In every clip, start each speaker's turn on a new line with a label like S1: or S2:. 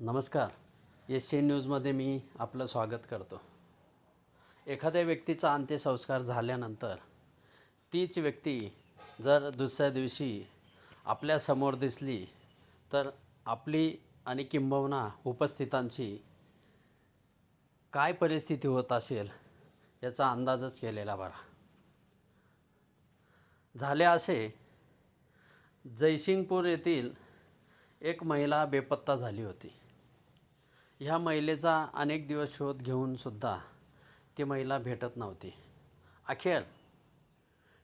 S1: नमस्कार. S C न्यूजमध्ये मी आपलं स्वागत करतो. एखाद्या व्यक्तीचा अंत्यसंस्कार झाल्यानंतर तीच व्यक्ती जर दुसऱ्या दिवशी आपल्यासमोर दिसली तर आपली आणि किंबहुना उपस्थितांची काय परिस्थिती होत असेल याचा अंदाजच केलेला बरा. झाले असे जयसिंगपूर येथील एक महिला बेपत्ता झाली होती. ह्या महिलेचा अनेक दिवस शोध घेऊनसुद्धा ती महिला भेटत नव्हती. अखेर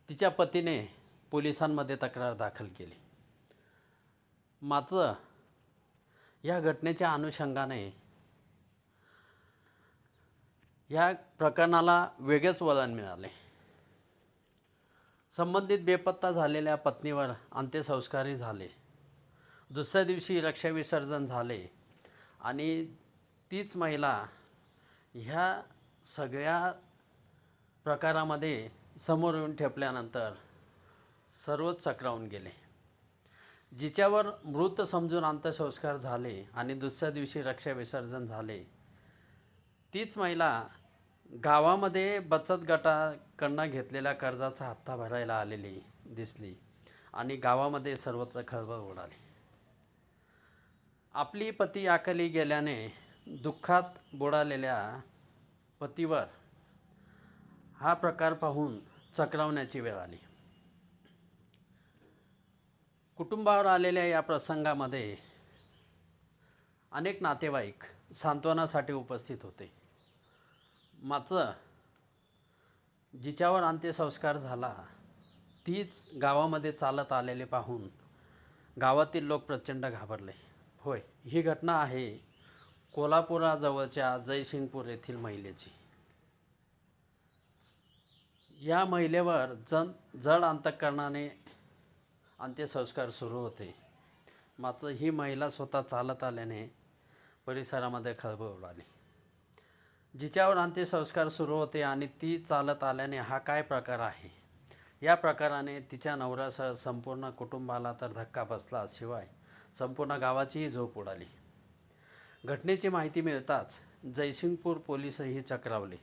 S1: तिच्या पतीने पोलिसांमध्ये तक्रार दाखल केली. मात्र या घटनेच्या अनुषंगाने या प्रकरणाला वेगळेच वळण मिळाले. संबंधित बेपत्ता झालेल्या पत्नीवर अंत्यसंस्कारही झाले. दुसऱ्या दिवशी रक्षाविसर्जन झाले आणि तीच महिला ह्या सगळ्या प्रकारामध्ये समोर येऊन ठेपल्यानंतर सर्वच चक्रावून गेले. जिच्यावर मृत समजून अंत्यसंस्कार झाले आणि दुसऱ्या दिवशी रक्षा विसर्जन झाले तीच महिला गावामध्ये बचत गटाकडनं घेतलेल्या कर्जाचा हप्ता भरायला आलेली दिसली आणि गावामध्ये सर्वत्र खळबळ उडाली. आपली पती आकली गेल्याने दुःखात बुडालेल्या पतीवर हा प्रकार पाहून चक्रावण्याची वेळ आली. कुटुंबावर आलेल्या या प्रसंगामध्ये अनेक नातेवाईक सांत्वनासाठी उपस्थित होते. मात्र जिच्यावर अंत्यसंस्कार झाला तीच गावामध्ये चालत आलेले पाहून गावातील लोक प्रचंड घाबरले. होय ही घटना आहे कोल्हापुराजवळच्या जयसिंगपूर येथील महिलेची. या महिलेवर जन जड अंतकरणाने अंत्यसंस्कार सुरू होते. मात्र ही महिला स्वतः चालत आल्याने परिसरामध्ये खळबळ उडाली. जिच्यावर अंत्यसंस्कार सुरू होते आणि ती चालत आल्याने हा काय प्रकार आहे? या प्रकाराने तिच्या नवऱ्यासह संपूर्ण कुटुंबाला तर धक्का बसला शिवाय संपूर्ण गावाचीही झोप उडाली. घटनेची माहिती मिळताच जयसिंगपूर पोलीसही चक्रावले.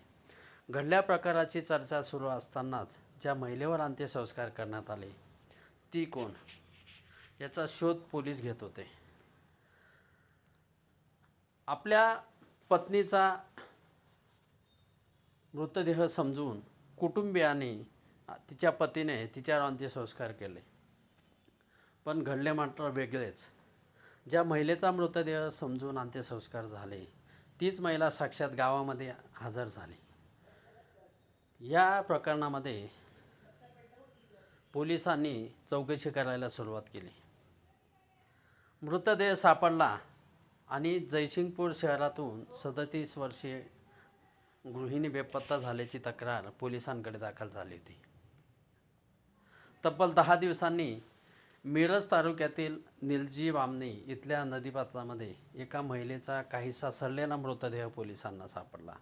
S1: घडल्या प्रकाराची चर्चा सुरू असतानाच ज्या महिलेवर अंत्यसंस्कार करण्यात आले ती कोण? याचा शोध पोलीस घेत होते. आपल्या पत्नीचा मृतदेह समजून कुटुंबियाने तिच्या पतीने तिच्यावर अंत्यसंस्कार केले. पण घडले मात्र वेगळेच. ज्या महिलेचा मृतदेह समजून अंत्यसंस्कार झाले तीच महिला साक्षात गावामध्ये हजर झाली. या प्रकरणामध्ये पोलिसांनी चौकशी करायला सुरुवात केली. मृतदेह सापडला आणि जयसिंगपूर शहरातून सदतीस वर्षीय गृहिणी बेपत्ता झाल्याची तक्रार पोलिसांकडे दाखल झाली होती. तब्बल दहा दिवसांनी मिरज तालुक्यातील निलजी बामणी इथल्या नदीपात्रामध्ये एका महिलेचा काहीसा सडलेला मृतदेह पोलिसांना सापडला.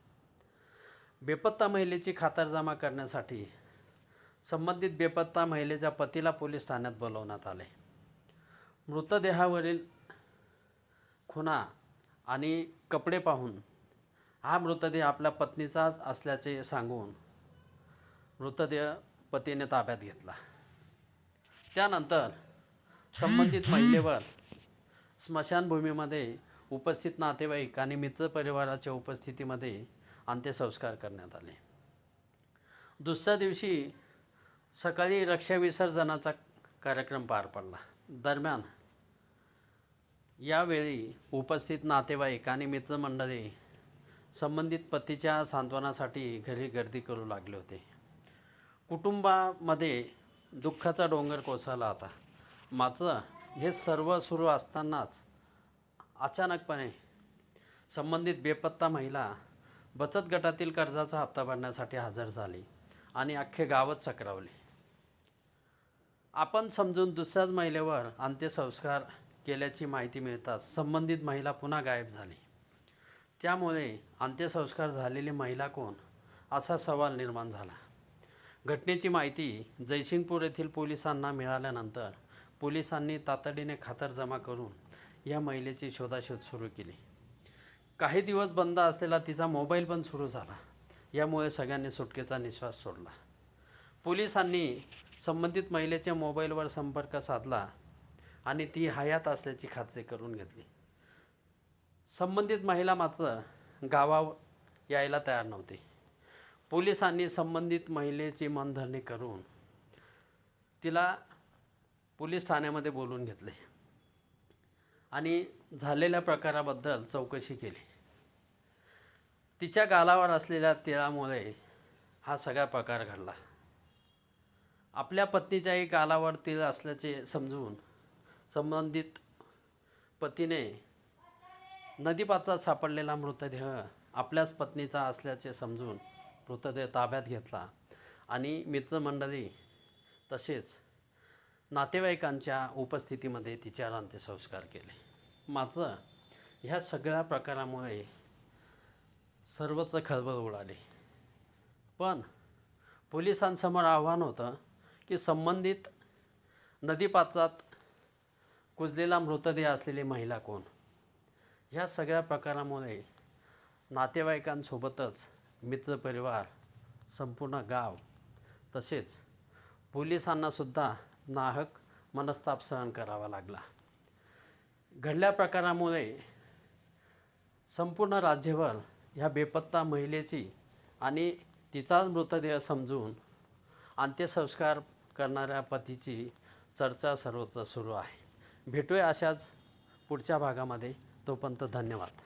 S1: बेपत्ता महिलेची खातरजमा करण्यासाठी संबंधित बेपत्ता महिलेच्या पतीला पोलीस ठाण्यात बोलवण्यात आले. मृतदेहावरील खुना आणि कपडे पाहून हा मृतदेह आपल्या पत्नीचाच असल्याचे सांगून मृतदेह पतीने ताब्यात घेतला. त्यानंतर संबंधित महिलेवर स्मशानभूमीमध्ये उपस्थित नातेवाईक आणि मित्रपरिवाराच्या उपस्थितीमध्ये अंत्यसंस्कार करण्यात आले. दुसऱ्या दिवशी सकाळी रक्षाविसर्जनाचा कार्यक्रम पार पडला. दरम्यान यावेळी उपस्थित नातेवाईक आणि मित्रमंडळी संबंधित पतीच्या सांत्वनासाठी घरी गर्दी करू लागले होते. कुटुंबामध्ये दुःखाचा डोंगर कोसळला होता. मात्र हे सर्व सुरू असतानाच अचानकपणे संबंधित बेपत्ता महिला बचत गटातील कर्जाचा हप्ता भरण्यासाठी हजर झाली आणि अख्खे गावच चक्रावले. आपण समजून दुसऱ्याच महिलेवर अंत्यसंस्कार केल्याची माहिती मिळताच संबंधित महिला पुन्हा गायब झाली. त्यामुळे अंत्यसंस्कार झालेली महिला कोण असा सवाल निर्माण झाला. घटनेची माहिती जयसिंगपूर येथील पोलिसांना मिळाल्यानंतर पोलिसांनी तातडीने खातरजमा करून या महिलेची शोधाशोध सुरू केली. काही दिवस बंद असलेला तिचा मोबाईल पण सुरू झाला. यामुळे सगळ्यांनी सुटकेचा निश्वास सोडला. पोलिसांनी संबंधित महिलेच्या मोबाईलवर संपर्क साधला आणि ती हयात असल्याची खात्री करून घेतली. संबंधित महिला मात्र गावावर यायला तयार नव्हती. पोलिसांनी संबंधित महिलेची मनधरणी करून तिला पोलीस ठाण्यामध्ये बोलून घेतले. आणि झालेल्या प्रकाराबद्दल चौकशी केली. तिच्या गालावर असलेल्या तिळामुळे हा सगळा प्रकार घडला. आपल्या पत्नीच्याही गालावर तिळ असल्याचे समजून संबंधित पतीने नदीपात्रात सापडलेला मृतदेह आपल्याच पत्नीचा असल्याचे समजून मृतदेह ताब्यात घेतला आणि मित्रमंडळी तसेच नातेवाईकांच्या उपस्थितीमध्ये तिच्यावर अंत्यसंस्कार केले. मात्र ह्या सगळ्या प्रकारामुळे सर्वत्र खळबळ उडाली. पण पोलिसांसमोर आव्हान होतं की संबंधित नदीपात्रात कुजलेला मृतदेह असलेली महिला कोण? ह्या सगळ्या प्रकारामुळे नातेवाईकांसोबतच मित्रपरिवार संपूर्ण गाव तसेच पोलिसांनासुद्धा नाहक मनस्ताप सहन करावा लागला. घडल्या प्रकारामुळे संपूर्ण राज्यभर ह्या बेपत्ता महिलेची आणि तिचाच मृतदेह समजून अंत्यसंस्कार करणाऱ्या पतीची चर्चा सर्वत्र सुरू आहे. भेटूया अशाच पुढच्या भागामध्ये. तोपर्यंत धन्यवाद.